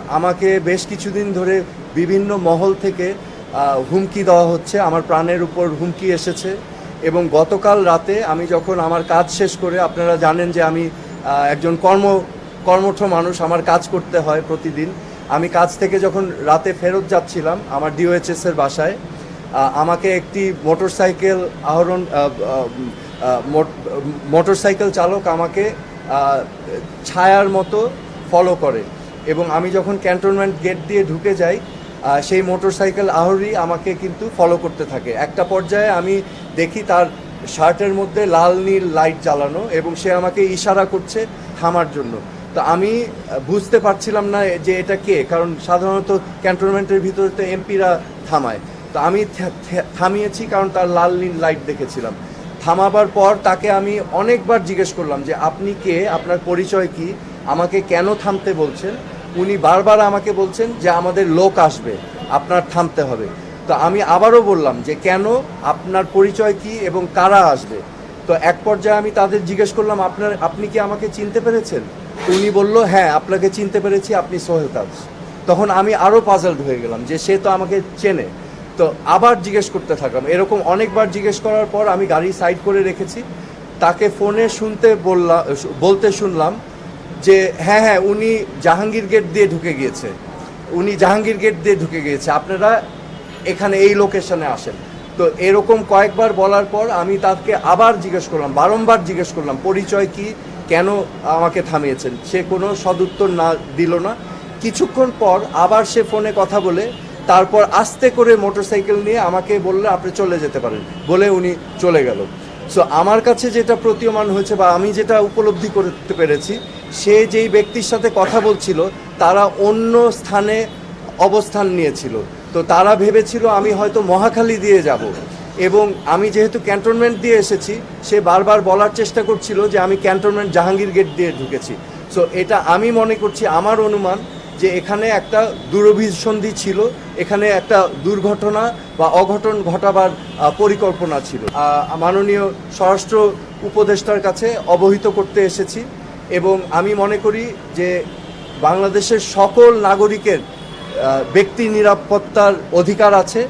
আমাকে বেশ কিছুদিন ধরে বিভিন্ন মহল থেকে হুমকি দেওয়া হচ্ছে। আমার প্রাণের উপর হুমকি এসেছে এবং গতকাল রাতে আমি যখন আমার কাজ শেষ করে আপনারা জানেন যে আমি একজন কর্ম কর্মঠ মানুষ আমার কাজ করতে হয় প্রতিদিন। আমি কাজ থেকে যখন রাতে ফেরত যাচ্ছিলাম আমার ডিওএইচএস এর বাসায় আমাকে একটি মোটরসাইকেল আহরণ আহ, আহ, মোট- মোটরসাইকেল চালক আমাকে ছায়ার মতো ফলো করে। এবং আমি যখন ক্যান্টনমেন্ট গেট দিয়ে ঢুকে যাই সেই মোটরসাইকেল আহরি আমাকে কিন্তু ফলো করতে থাকে। একটা পর্যায়ে আমি দেখি তার শার্টের মধ্যে লাল নীল লাইট জ্বালানো এবং সে আমাকে ইশারা করছে থামার জন্য। তো আমি বুঝতে পারছিলাম না যে এটা কে, কারণ সাধারণত ক্যান্টনমেন্টের ভিতরে তো এমপিরা থামায়। তো আমি থামিয়েছি কারণ তার লাল নীল লাইট দেখেছিলাম। থামাবার পর তাকে আমি অনেকবার জিজ্ঞেস করলাম যে, আপনি কে? আপনার পরিচয় কি? আমাকে কেন থামতে বলছেন? উনি বারবার আমাকে বলছেন যে আমাদের লোক আসবে, আপনার থামতে হবে। তো আমি আবারও বললাম যে কেন, আপনার পরিচয় কি এবং কারা আসবে? তো এক পর্যায়ে আমি তাদের জিজ্ঞেস করলাম, আপনার, আপনি কি আমাকে চিনতে পেরেছেন? উনি বলল হ্যাঁ আপনাকে চিনতে পেরেছি, আপনি সোহেল তাজ তখন আমি আরও পাজলড হয়ে গেলাম যে সে তো আমাকে চেনে। তো আবার জিজ্ঞেস করতে থাকলাম। এরকম অনেকবার জিজ্ঞেস করার পর আমি গাড়ি সাইড করে রেখেছি। তাকে ফোনে শুনতে বললাম বলতে শুনলাম যে হ্যাঁ হ্যাঁ উনি জাহাঙ্গীর গেট দিয়ে ঢুকে গিয়েছে। উনি জাহাঙ্গীর গেট দিয়ে ঢুকে গিয়েছে। আপনারা এখানে এই লোকেশনে আসেন। তো এরকম কয়েকবার বলার পর আমি তাকে আবার জিজ্ঞেস করলাম, বারংবার জিজ্ঞেস করলাম, পরিচয় কি? কেন আমাকে থামিয়েছেন? সে কোনো সদুত্তর না দিল না। কিছুক্ষণ পর আবার সে ফোনে কথা বলে, তারপর আস্তে করে মোটরসাইকেল নিয়ে আমাকে বললে, আপনি চলে যেতে পারেন। বলে উনি চলে গেল। সো আমার কাছে যেটা প্রতীয়মান হয়েছে বা আমি যেটা উপলব্ধি করতে পেরেছি, সে যেই ব্যক্তির সাথে কথা বলছিল, তারা অন্য স্থানে অবস্থান নিয়েছিল। তো তারা ভেবেছিল, আমি হয়তো মহাখালী দিয়ে যাব। এবং আমি যেহেতু ক্যান্টনমেন্ট দিয়ে এসেছি, সে বারবার বলার চেষ্টা করছিল যে আমি ক্যান্টনমেন্ট জাহাঙ্গীর গেট দিয়ে ঢুকেছি। সো এটা আমি মনে করছি, আমার অনুমান যে এখানে একটা দূরভিসন্ধি ছিল, এখানে একটা দুর্ঘটনা বা অঘটন ঘটাবার পরিকল্পনা ছিল। মাননীয় স্বরাষ্ট্র উপদেষ্টার কাছে অবহিত করতে এসেছি এবং আমি মনে করি যে বাংলাদেশের সকল নাগরিকের ব্যক্তি নিরাপত্তার অধিকার আছে।